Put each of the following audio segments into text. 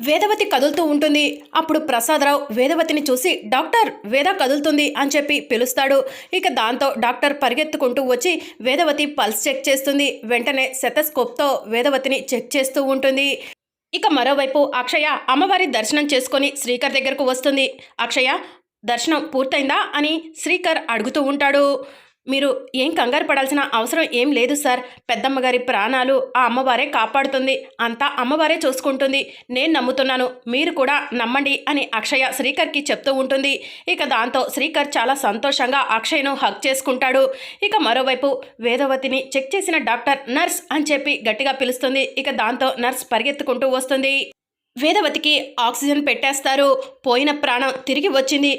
వేదవతి కదులుతూ ఉంటుంది. అప్పుడు ప్రసాదరావు వేదవతిని చూసి డాక్టర్ వేద కదులుతుంది అని చెప్పి పిలుస్తాడు. ఇక దాంతో డాక్టర్ పరిగెత్తుకుంటూ వచ్చి వేదవతి పల్స్ చెక్ చేస్తుంది. వెంటనే సెతస్కోప్తో వేదవతిని చెక్ చేస్తూ ఉంటుంది. ఇక మరోవైపు అక్షయ అమ్మవారి దర్శనం చేసుకొని శ్రీకర్ దగ్గరకు వస్తుంది. అక్షయ దర్శనం పూర్తయిందా? అని శ్రీకర్ అడుగుతూ ఉంటాడు. మీరు ఏం కంగారు పడాల్సిన అవసరం ఏం లేదు సార్. పెద్దమ్మగారి ప్రాణాలు ఆ అమ్మవారే కాపాడుతుంది. అంతా అమ్మవారే చూసుకుంటుంది. నేను నమ్ముతున్నాను. మీరు కూడా నమ్మండి అని అక్షయ శ్రీకర్కి చెప్తూ ఉంటుంది. ఇక దాంతో శ్రీకర్ చాలా సంతోషంగా అక్షయ్ను హక్ చేసుకుంటాడు. ఇక మరోవైపు వేదవతిని చెక్ చేసిన డాక్టర్ నర్స్ అని చెప్పి గట్టిగా పిలుస్తుంది. ఇక దాంతో నర్స్ పరిగెత్తుకుంటూ వస్తుంది. వేదవతికి ఆక్సిజన్ పెట్టేస్తారు. పోయిన ప్రాణం తిరిగి వచ్చింది.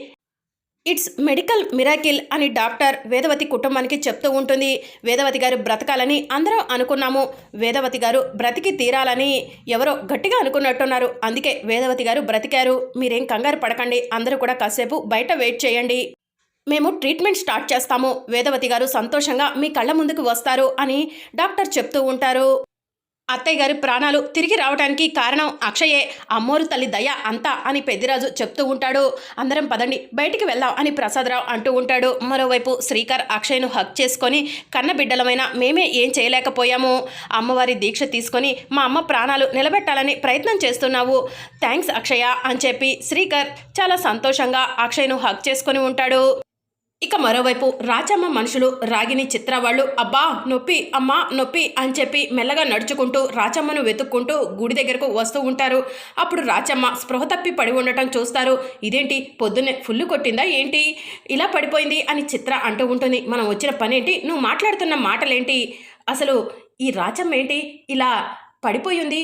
ఇట్స్ మెడికల్ మిరాకిల్ అని డాక్టర్ వేదవతి కుటుంబానికి చెప్తూ ఉంటుంది. వేదవతి గారు బ్రతకాలని అందరం అనుకున్నాము. వేదవతి గారు బ్రతికి తీరాలని ఎవరో గట్టిగా అనుకున్నట్టున్నారు. అందుకే వేదవతి గారు బ్రతికారు. మీరేం కంగారు పడకండి. అందరూ కూడా కాసేపు బయట వెయిట్ చేయండి. మేము ట్రీట్మెంట్ స్టార్ట్ చేస్తాము. వేదవతి గారు సంతోషంగా మీ కళ్ళ ముందుకు వస్తారు అని డాక్టర్ చెప్తూ ఉంటారు. అత్తయ్య గారి ప్రాణాలు తిరిగి రావడానికి కారణం అక్షయే. అమ్మోరు తల్లి దయ అంతా అని పెద్దిరాజు చెప్తూ ఉంటాడు. అందరం పదండి బయటికి వెళ్దాం అని ప్రసాదరావు అంటూ ఉంటాడు. మరోవైపు శ్రీకర్ అక్షయ్ను హక్ చేసుకొని కన్న బిడ్డలమైన మేమే ఏం చేయలేకపోయాము. అమ్మవారి దీక్ష తీసుకొని మా అమ్మ ప్రాణాలు నిలబెట్టాలని ప్రయత్నం చేస్తున్నావు. థ్యాంక్స్ అక్షయ అని చెప్పి శ్రీకర్ చాలా సంతోషంగా అక్షయ్ను హక్ చేసుకొని ఉంటాడు. ఇక మరోవైపు రాచమ్మ మనుషులు రాగిని చిత్ర వాళ్ళు అబ్బా నొప్పి అమ్మా నొప్పి అని చెప్పి మెల్లగా నడుచుకుంటూ రాచమ్మను వెతుక్కుంటూ గుడి దగ్గరకు వస్తూ ఉంటారు. అప్పుడు రాచమ్మ స్పృహ తప్పి పడి ఉండటం చూస్తారు. ఇదేంటి పొద్దున్నే ఫుల్లు కొట్టిందా ఏంటి? ఇలా పడిపోయింది అని చిత్ర అంటూ ఉంటుంది. మనం వచ్చిన పనేంటి? నువ్వు మాట్లాడుతున్న మాటలేంటి? అసలు ఈ రాచమ్మ ఏంటి? ఇలా పడిపోయింది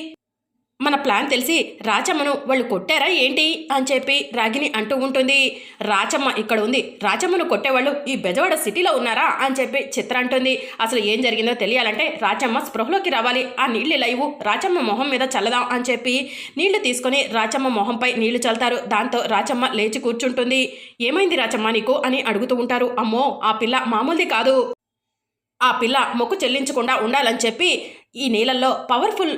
మన ప్లాన్ తెలిసి రాచమ్మను వాళ్ళు కొట్టారా ఏంటి? అని చెప్పి రాగిని అంటూ ఉంటుంది. రాచమ్మ ఇక్కడ ఉంది. రాచమ్మను కొట్టేవాళ్ళు ఈ బెజవాడ సిటీలో ఉన్నారా? అని చెప్పి చిత్ర అంటుంది. అసలు ఏం జరిగిందో తెలియాలంటే రాచమ్మ స్పృహలోకి రావాలి. ఆ నీళ్ళు లైవు రాచమ్మ మొహం మీద చల్లదాం అని చెప్పి నీళ్ళు తీసుకొని రాచమ్మ మొహంపై నీళ్ళు చల్లుతారు. దాంతో రాచమ్మ లేచి కూర్చుంటుంది. ఏమైంది రాచమ్మ నీకు? అని అడుగుతూ ఉంటారు. అమ్మో ఆ పిల్ల మామూలుది కాదు. ఆ పిల్ల మొక్కు చెల్లించకుండా ఉండాలని చెప్పి ఈ నీళ్ళల్లో పవర్ఫుల్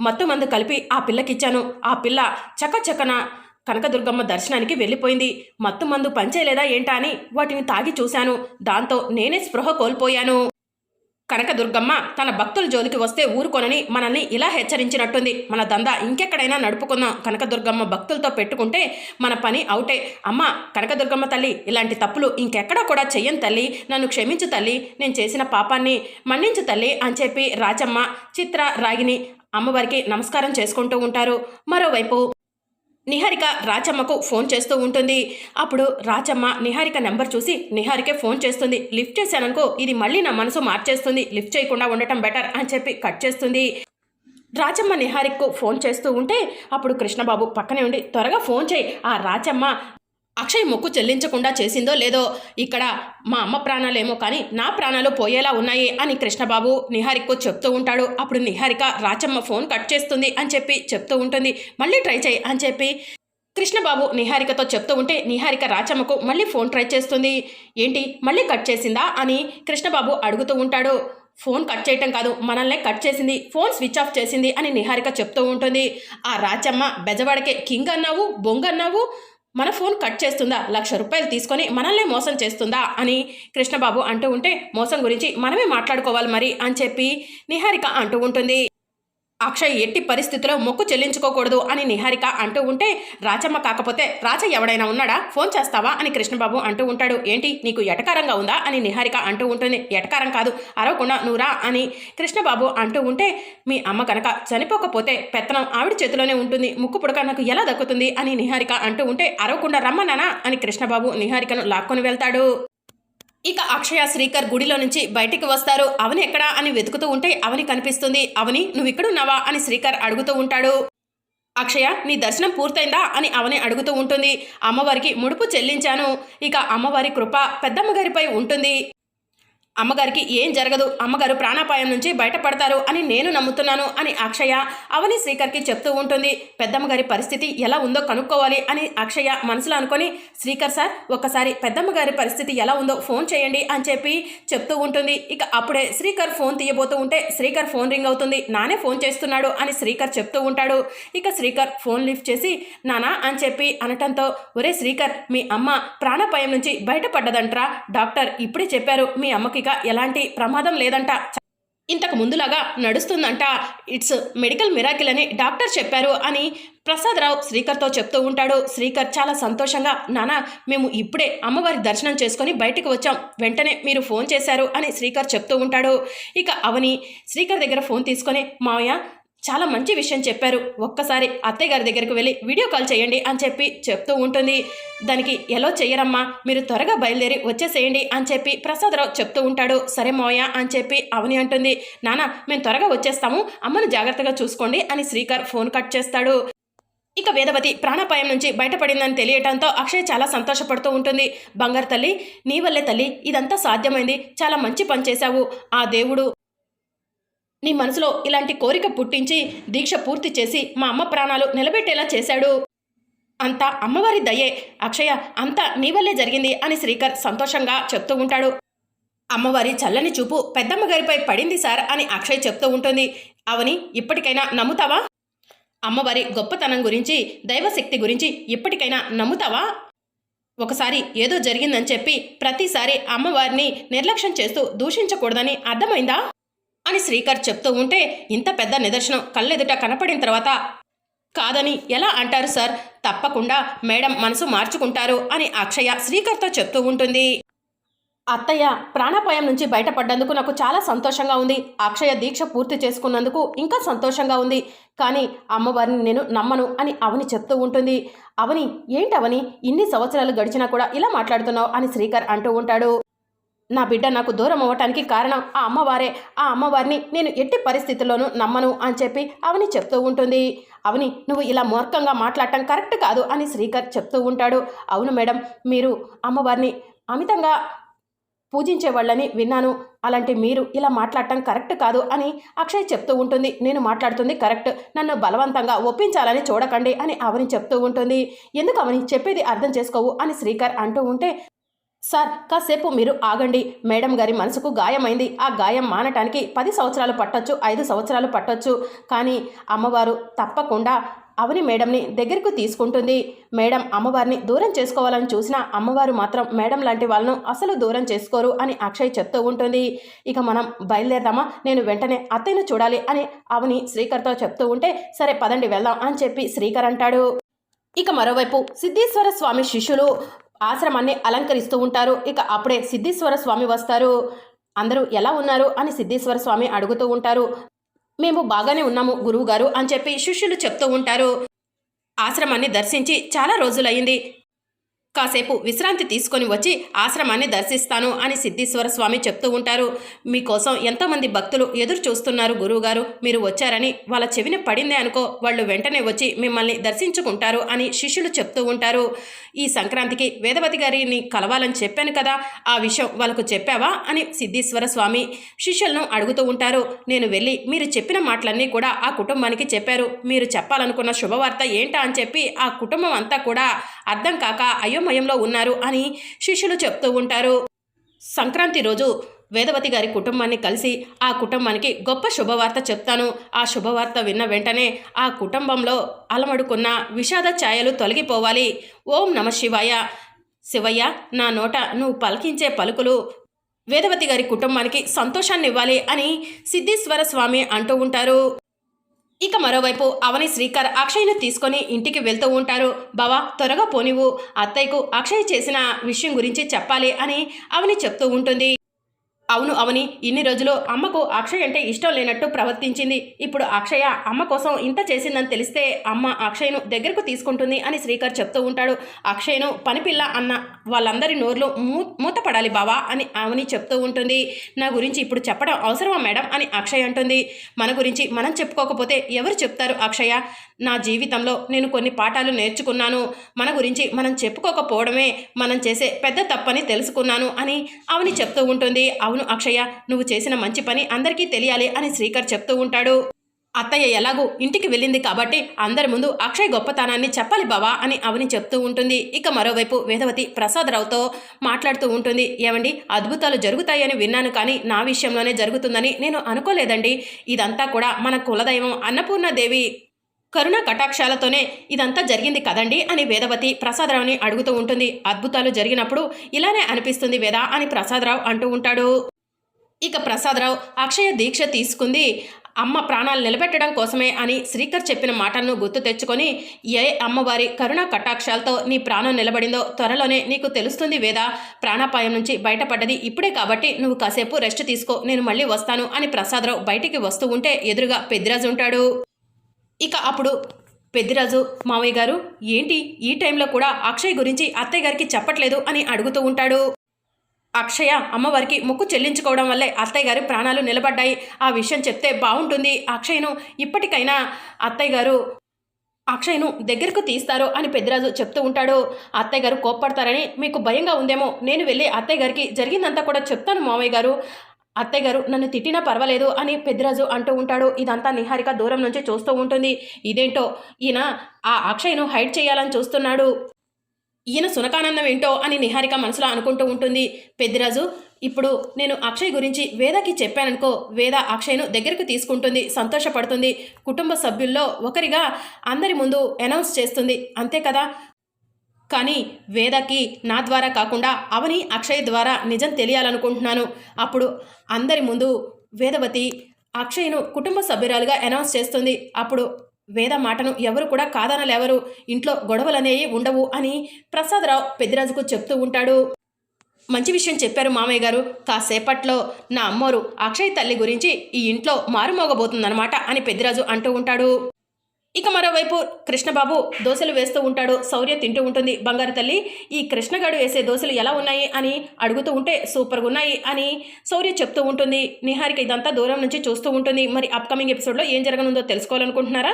మొత్తం అందు కలిపి ఆ పిల్లకిచ్చాను. ఆ పిల్ల చకచకన కనకదుర్గమ్మ దర్శనానికి వెళ్ళిపోయింది. మత్తు మందు పనిచేయలేదా ఏంటా అని వాటిని తాగి చూశాను. దాంతో నేనే స్పృహ కోల్పోయాను. కనకదుర్గమ్మ తన భక్తుల జోలికి వస్తే ఊరుకొనని మనల్ని ఇలా హెచ్చరించినట్టుంది. మన దందా ఇంకెక్కడైనా నడుపుకుందాం. కనకదుర్గమ్మ భక్తులతో పెట్టుకుంటే మన పని అవుటే. అమ్మ కనకదుర్గమ్మ తల్లి ఇలాంటి తప్పులు ఇంకెక్కడా కూడా చెయ్యను తల్లి. నన్ను క్షమించు తల్లి. నేను చేసిన పాపాన్ని మన్నించు తల్లి అని చెప్పి రాచమ్మ చిత్ర రాగిని అమ్మవారికి నమస్కారం చేసుకుంటూ ఉంటారు. మరోవైపు నిహారిక రాచమ్మకు ఫోన్ చేస్తూ ఉంటుంది. అప్పుడు రాచమ్మ నిహారిక నెంబర్ చూసి నిహారికే ఫోన్ చేస్తుంది. లిఫ్ట్ చేశాననుకో ఇది మళ్ళీ నా మనసు మార్చేస్తుంది. లిఫ్ట్ చేయకుండా ఉండటం బెటర్ అని చెప్పి కట్ చేస్తుంది. రాచమ్మ నిహారికకు ఫోన్ చేస్తూ ఉంటే అప్పుడు కృష్ణబాబు పక్కనే ఉండి త్వరగా ఫోన్ చేయి. ఆ రాచమ్మ అక్షయ్ మొక్కు చెల్లించకుండా చేసిందో లేదో ఇక్కడ మా అమ్మ ప్రాణాలేమో కానీ నా ప్రాణాలు పోయేలా ఉన్నాయి అని కృష్ణబాబు నిహారికకు చెప్తూ ఉంటాడు. అప్పుడు నిహారిక రాచమ్మ ఫోన్ కట్ చేస్తుంది అని చెప్పి చెప్తూ ఉంటుంది. మళ్ళీ ట్రై చేయి అని చెప్పి కృష్ణబాబు నిహారికతో చెప్తూ ఉంటే నిహారిక రాచమ్మకు మళ్ళీ ఫోన్ ట్రై చేస్తుంది. ఏంటి? మళ్ళీ కట్ చేసిందా? అని కృష్ణబాబు అడుగుతూ ఉంటాడు. ఫోన్ కట్ చేయటం కాదు మనల్ని కట్ చేసింది. ఫోన్ స్విచ్ ఆఫ్ చేసింది అని నిహారిక చెప్తూ ఉంటుంది. ఆ రాచమ్మ బెజవాడకే కింగ్ అన్నావు బొంగ్ అన్నావు మన ఫోన్ కట్ చేస్తుందా? లక్ష రూపాయలు తీసుకొని మనల్నే మోసం చేస్తుందా? అని కృష్ణబాబు అంటూ ఉంటే మోసం గురించి మనమే మాట్లాడుకోవాలి మరి అని చెప్పి నిహారిక అంటూ ఉంటుంది. అక్షయ్ ఎట్టి పరిస్థితిలో మొక్కు చెల్లించుకోకూడదు అని నిహారిక అంటూ ఉంటే రాచమ్మ కాకపోతే రాజ ఎవడైనా ఉన్నాడా? ఫోన్ చేస్తావా? అని కృష్ణబాబు అంటూ ఉంటాడు. ఏంటి? నీకు ఎటకారంగా ఉందా? అని నిహారిక అంటూ ఉంటుంది. ఎటకారం కాదు. అరవకుండా నువ్వురా అని కృష్ణబాబు అంటూ ఉంటే మీ అమ్మ కనుక చనిపోకపోతే పెత్తనం ఆవిడ చేతిలోనే ఉంటుంది. ముక్కు పుడక నాకు ఎలా దక్కుతుంది? అని నిహారిక అంటూ ఉంటే అరవకుండా రమ్మన్నానా? అని కృష్ణబాబు నిహారికను లాక్కొని వెళ్తాడు. ఇక అక్షయ శ్రీకర్ గుడిలో నుంచి బయటికి వస్తారు. అవని ఎక్కడా అని వెతుకుతూ ఉంటే అవని కనిపిస్తుంది. అవని నువ్వు ఇక్కడున్నావా అని శ్రీకర్ అడుగుతూ ఉంటాడు. అక్షయ నీ దర్శనం పూర్తయిందా? అని అవని అడుగుతూ ఉంటుంది. అమ్మవారికి ముడుపు చెల్లించాను. ఇక అమ్మవారి కృప పెద్దమ్మగారిపై ఉంటుంది. అమ్మగారికి ఏం జరగదు అమ్మగారు ప్రాణాపాయం నుంచి బయటపడతారు అని నేను నమ్ముతున్నాను అని అక్షయ అవని శ్రీకర్కి చెప్తూ ఉంటుంది. పెద్దమ్మగారి పరిస్థితి ఎలా ఉందో కనుక్కోవాలి అని అక్షయ మనసులో అనుకొని శ్రీకర్ సార్ ఒక్కసారి పెద్దమ్మ గారి పరిస్థితి ఎలా ఉందో ఫోన్ చేయండి అని చెప్పి చెప్తూ ఉంటుంది. ఇక అప్పుడే శ్రీకర్ ఫోన్ తీయబోతూ ఉంటే శ్రీకర్ ఫోన్ రింగ్ అవుతుంది. నానే ఫోన్ చేస్తున్నాడు అని శ్రీకర్ చెప్తూ ఉంటాడు. ఇక శ్రీకర్ ఫోన్ లిఫ్ట్ చేసి నానా అని చెప్పి అనటంతో ఒరే శ్రీకర్ మీ అమ్మ ప్రాణాపాయం నుంచి బయటపడ్డదంట్రా. డాక్టర్ ఇప్పుడే చెప్పారు మీ అమ్మకి ఇక ఎలాంటి ప్రమాదం లేదంట. ఇంతకు ముందులాగా నడుస్తుందంట. ఇట్స్ మెడికల్ మిరాకిల్ అని డాక్టర్ చెప్పారు అని ప్రసాదరావు శ్రీకర్తో చెప్తూ ఉంటాడు. శ్రీకర్ చాలా సంతోషంగా నానా మేము ఇప్పుడే అమ్మవారి దర్శనం చేసుకొని బయటికి వచ్చాం. వెంటనే మీరు ఫోన్ చేశారు అని శ్రీకర్ చెప్తూ ఉంటాడు. ఇక అవని శ్రీకర్ దగ్గర ఫోన్ తీసుకొని మావయ్య చాలా మంచి విషయం చెప్పారు. ఒక్కసారి అత్తయ్య గారి దగ్గరికి వెళ్ళి వీడియో కాల్ చేయండి అని చెప్పి చెప్తూ ఉంటుంది. దానికి ఎలా చెయ్యరమ్మా మీరు త్వరగా బయలుదేరి వచ్చేసేయండి అని చెప్పి ప్రసాదరావు చెప్తూ ఉంటాడు. సరే మోయ అని చెప్పి అవని అంటుంది. నానా మేము త్వరగా వచ్చేస్తాము. అమ్మను జాగ్రత్తగా చూసుకోండి అని శ్రీకర్ ఫోన్ కట్ చేస్తాడు. ఇక వేదవతి ప్రాణాపాయం నుంచి బయటపడిందని తెలియటంతో అక్షయ్ చాలా సంతోషపడుతూ ఉంటుంది. బంగారు తల్లి నీ వల్లే తల్లి ఇదంతా సాధ్యమైంది. చాలా మంచి పని చేశావు. ఆ దేవుడు నీ మనసులో ఇలాంటి కోరిక పుట్టించి దీక్ష పూర్తి చేసి మా అమ్మ ప్రాణాలు నిలబెట్టేలా చేశాడు. అంతా అమ్మవారి దయే. అక్షయ అంతా నీ వల్లే జరిగింది అని శ్రీకర్ సంతోషంగా చెప్తూ ఉంటాడు. అమ్మవారి చల్లని చూపు పెద్దమ్మ గారిపై పడింది సార్ అని అక్షయ్ చెప్తూ ఉంటుంది. అవని ఇప్పటికైనా నమ్ముతావా? అమ్మవారి గొప్పతనం గురించి దైవశక్తి గురించి ఇప్పటికైనా నమ్ముతావా? ఒకసారి ఏదో జరిగిందని చెప్పి ప్రతిసారి అమ్మవారిని నిర్లక్ష్యం చేస్తూ దూషించకూడదని అర్థమైందా? అని శ్రీకర్ చెప్తూ ఉంటే ఇంత పెద్ద నిదర్శనం కళ్ళెదుట కనపడిన తర్వాత కాదని ఎలా అంటారు సార్? తప్పకుండా మేడం మనసు మార్చుకుంటారు అని అక్షయ శ్రీకర్తో చెప్తూ ఉంటుంది. అత్తయ్య ప్రాణాపాయం నుంచి బయటపడ్డందుకు నాకు చాలా సంతోషంగా ఉంది. అక్షయ దీక్ష పూర్తి చేసుకున్నందుకు ఇంకా సంతోషంగా ఉంది. కానీ అమ్మవారిని నేను నమ్మను అని అవని చెప్తూ ఉంటుంది. అవని ఏంటి అవని ఇన్ని సంవత్సరాలు గడిచినా కూడా ఇలా మాట్లాడుతున్నావు అని శ్రీకర్ అంటూ ఉంటాడు. నా బిడ్డ నాకు దూరం అవ్వటానికి కారణం ఆ అమ్మవారే. ఆ అమ్మవారిని నేను ఎట్టి పరిస్థితుల్లోనూ నమ్మను అని చెప్పి అవని చెప్తూ ఉంటుంది. అవని నువ్వు ఇలా మూర్ఖంగా మాట్లాడటం కరెక్ట్ కాదు అని శ్రీకర్ చెప్తూ ఉంటాడు. అవును మేడం మీరు అమ్మవారిని అమితంగా పూజించే వాళ్ళని విన్నాను. అలాంటి మీరు ఇలా మాట్లాడటం కరెక్ట్ కాదు అని అక్షయ్ చెప్తూ ఉంటుంది. నేను మాట్లాడుతుంది కరెక్ట్. నన్ను బలవంతంగా ఒప్పించాలని చూడకండి అని అవని చెప్తూ ఉంటుంది. ఎందుకు అవని? చెప్పేది అర్థం చేసుకోవు అని శ్రీకర్ అంటూ ఉంటే సార్ కాసేపు మీరు ఆగండి. మేడం గారి మనసుకు గాయమైంది. ఆ గాయం మానటానికి పది సంవత్సరాలు పట్టొచ్చు ఐదు సంవత్సరాలు పట్టొచ్చు. కానీ అమ్మవారు తప్పకుండా అవని మేడంని దగ్గరకు తీసుకుంటుంది. మేడం అమ్మవారిని దూరం చేసుకోవాలని చూసినా అమ్మవారు మాత్రం మేడం లాంటి వాళ్ళను అసలు దూరం చేసుకోరు అని అక్షయ్ చెప్తూ ఉంటుంది. ఇక మనం బయలుదేరదామా? నేను వెంటనే అత్తయ్యను చూడాలి అని అవని శ్రీకర్తో చెప్తూ ఉంటే సరే పదండి వెళ్దాం అని చెప్పి శ్రీకర్ అంటాడు. ఇక మరోవైపు సిద్ధేశ్వర స్వామి శిష్యులు ఆశ్రమాన్ని అలంకరిస్తూ ఉంటారు. ఇక అప్పుడే సిద్ధేశ్వర స్వామి వస్తారు. అందరూ ఎలా ఉన్నారు? అని సిద్ధేశ్వర స్వామి అడుగుతూ ఉంటారు. మేము బాగానే ఉన్నాము గురువుగారు అని చెప్పి శిష్యులు చెప్తూ ఉంటారు. ఆశ్రమాన్ని దర్శించి చాలా రోజులయ్యింది. కాసేపు విశ్రాంతి తీసుకొని వచ్చి ఆశ్రమాన్ని దర్శిస్తాను అని సిద్ధేశ్వర స్వామి చెప్తూ ఉంటారు. మీకోసం ఎంతోమంది భక్తులు ఎదురు చూస్తున్నారు గురువుగారు. మీరు వచ్చారని వాళ్ళ చెవిన పడిందే అనుకో వాళ్ళు వెంటనే వచ్చి మిమ్మల్ని దర్శించుకుంటారు అని శిష్యులు చెప్తూ ఉంటారు. ఈ సంక్రాంతికి వేదవతి గారిని కలవాలని చెప్పాను కదా ఆ విషయం వాళ్ళకు చెప్పావా అని సిద్ధేశ్వర స్వామి శిష్యులను అడుగుతూ ఉంటారు. నేను వెళ్ళి మీరు చెప్పిన మాటలన్నీ కూడా ఆ కుటుంబానికి చెప్పారు. మీరు చెప్పాలనుకున్న శుభవార్త ఏంటా అని చెప్పి ఆ కుటుంబం అంతా కూడా అర్థం కాక అయ్యో అయోమయంలో ఉన్నారు అని శిష్యులు చెప్తూ ఉంటారు. సంక్రాంతి రోజు వేదవతి గారి కుటుంబాన్ని కలిసి ఆ కుటుంబానికి గొప్ప శుభవార్త చెప్తాను. ఆ శుభవార్త విన్న వెంటనే ఆ కుటుంబంలో అలమడుకున్న విషాద ఛాయలు తొలగిపోవాలి. ఓం నమ శివాయ. శివయ్య నా నోట నువ్వు పలికించే పలుకులు వేదవతి గారి కుటుంబానికి సంతోషాన్ని ఇవ్వాలి అని సిద్ధేశ్వర స్వామి అంటూ ఉంటారు. ఇక మరోవైపు అవని శ్రీకర్ అక్షయ్ను తీసుకొని ఇంటికి వెళ్తూ ఉంటారు. బావా త్వరగా పోనివు అత్తయ్యకు అక్షయ్ చేసిన విషయం గురించి చెప్పాలి అని అవని చెప్తూ ఉంటుంది. అవును అవని ఇన్ని రోజులు అమ్మకు అక్షయ్ అంటే ఇష్టం లేనట్టు ప్రవర్తించింది. ఇప్పుడు అక్షయ అమ్మ కోసం ఇంత చేసిందని తెలిస్తే అమ్మ అక్షయ్ను దగ్గరకు తీసుకుంటుంది అని శ్రీకర్ చెప్తూ ఉంటాడు. అక్షయ్ను పనిపిల్ల అన్న వాళ్ళందరి నోర్లు మూ మూతపడాలి బావా అని అవని చెప్తూ ఉంటుంది. నా గురించి ఇప్పుడు చెప్పడం అవసరమా మేడం అని అక్షయ్ అంటుంది. మన గురించి మనం చెప్పుకోకపోతే ఎవరు చెప్తారు అక్షయ? నా జీవితంలో నేను కొన్ని పాఠాలు నేర్చుకున్నాను. మన గురించి మనం చెప్పుకోకపోవడమే మనం చేసే పెద్ద తప్పని తెలుసుకున్నాను అని అవని చెప్తూ ఉంటుంది. అవును అవును అక్షయ్య నువ్వు చేసిన మంచి పని అందరికీ తెలియాలి అని శ్రీకర్ చెప్తూ ఉంటాడు. అత్తయ్య ఎలాగూ ఇంటికి వెళ్ళింది కాబట్టి అందరి ముందు అక్షయ్ గొప్పతనాన్ని చెప్పాలి బావా అని అవని చెప్తూ ఉంటుంది. ఇక మరోవైపు వేదవతి ప్రసాదరావుతో మాట్లాడుతూ ఉంటుంది. ఏమండి అద్భుతాలు జరుగుతాయని విన్నాను కానీ నా విషయంలోనే జరుగుతుందని నేను అనుకోలేదండి. ఇదంతా కూడా మన కులదైవం అన్నపూర్ణదేవి కరుణ కటాక్షాలతోనే ఇదంతా జరిగింది కదండి అని వేదవతి ప్రసాదరావుని అడుగుతూ ఉంటుంది. అద్భుతాలు జరిగినప్పుడు ఇలానే అనిపిస్తుంది వేద అని ప్రసాదరావు అంటూ ఉంటాడు. ఇక ప్రసాదరావు అక్షయ దీక్ష తీసుకుంది. అమ్మ ప్రాణాలు నిలబెట్టడం కోసమే అని శ్రీకర్ చెప్పిన మాటలను గుర్తు తెచ్చుకొని ఏ అమ్మవారి కరుణ కటాక్షాలతో నీ ప్రాణం నిలబడిందో త్వరలోనే నీకు తెలుస్తుంది వేదా. ప్రాణాపాయం నుంచి బయటపడ్డది ఇప్పుడే కాబట్టి నువ్వు కాసేపు రెస్ట్ తీసుకో నేను మళ్ళీ వస్తాను అని ప్రసాదరావు బయటికి వస్తూ ఉంటే ఎదురుగా పెద్దిరాజు ఉంటాడు. ఇక అప్పుడు పెద్దిరాజు మావయ్య గారు ఏంటి? ఈ టైంలో కూడా అక్షయ్ గురించి అత్తయ్య గారికి చెప్పట్లేదు అని అడుగుతూ ఉంటాడు. అక్షయ అమ్మవారికి ముక్కు చెల్లించుకోవడం వల్లే అత్తయ్య గారి ప్రాణాలు నిలబడ్డాయి. ఆ విషయం చెప్తే బాగుంటుంది. అక్షయ్ను ఇప్పటికైనా అత్తయ్య గారు అక్షయ్ను దగ్గరకు తీస్తారు అని పెద్దరాజు చెప్తూ ఉంటాడు. అత్తయ్య గారు కోప్పడతారని మీకు భయంగా ఉందేమో. నేను వెళ్ళి అత్తయ్య గారికి జరిగిందంతా కూడా చెప్తాను మామయ్య గారు. అత్తయ్య గారు నన్ను తిట్టినా పర్వాలేదు అని పెద్దరాజు అంటూ ఉంటాడు. ఇదంతా నిహారిక దూరం నుంచి చూస్తూ ఉంటుంది. ఇదేంటో ఈయన ఆ అక్షయ్ను హైడ్ చేయాలని చూస్తున్నాడు. ఈయన సునకానందం ఏంటో అని నిహారిక మనసులో అనుకుంటూ ఉంటుంది. పెద్దిరాజు ఇప్పుడు నేను అక్షయ్ గురించి వేదకి చెప్పాననుకో వేద అక్షయ్ను దగ్గరకు తీసుకుంటుంది సంతోషపడుతుంది. కుటుంబ సభ్యుల్లో ఒకరిగా అందరి ముందు అనౌన్స్ చేస్తుంది అంతే కదా? కానీ వేదకి నా ద్వారా కాకుండా అవని అక్షయ్ ద్వారా నిజం తెలియాలనుకుంటున్నాను. అప్పుడు అందరి ముందు వేదవతి అక్షయ్ను కుటుంబ సభ్యురాలుగా అనౌన్స్ చేస్తుంది. అప్పుడు వేద మాటను ఎవరు కూడా కాదనలేవరు. ఇంట్లో గొడవలనేవి ఉండవు అని ప్రసాదరావు పెద్దిరాజుకు చెప్తూ ఉంటాడు. మంచి విషయం చెప్పారు మామయ్య గారు. కాసేపట్లో నా అమ్మోరు అక్షయ్ తల్లి గురించి ఈ ఇంట్లో మారుమోగబోతుందన్నమాట అని పెద్దిరాజు అంటూ ఉంటాడు. ఇక మరోవైపు కృష్ణబాబు దోశలు వేస్తూ ఉంటాడు. శౌర్య తింటూ ఉంటుంది. బంగారు తల్లి ఈ కృష్ణగాడు వేసే దోశలు ఎలా ఉన్నాయి అని అడుగుతూ ఉంటే సూపర్గా ఉన్నాయి అని శౌర్య చెప్తూ ఉంటుంది. నిహారిక ఇదంతా దూరం నుంచి చూస్తూ ఉంటుంది. మరి అప్కమింగ్ ఎపిసోడ్లో ఏం జరగనుందో తెలుసుకోవాలనుకుంటున్నారా?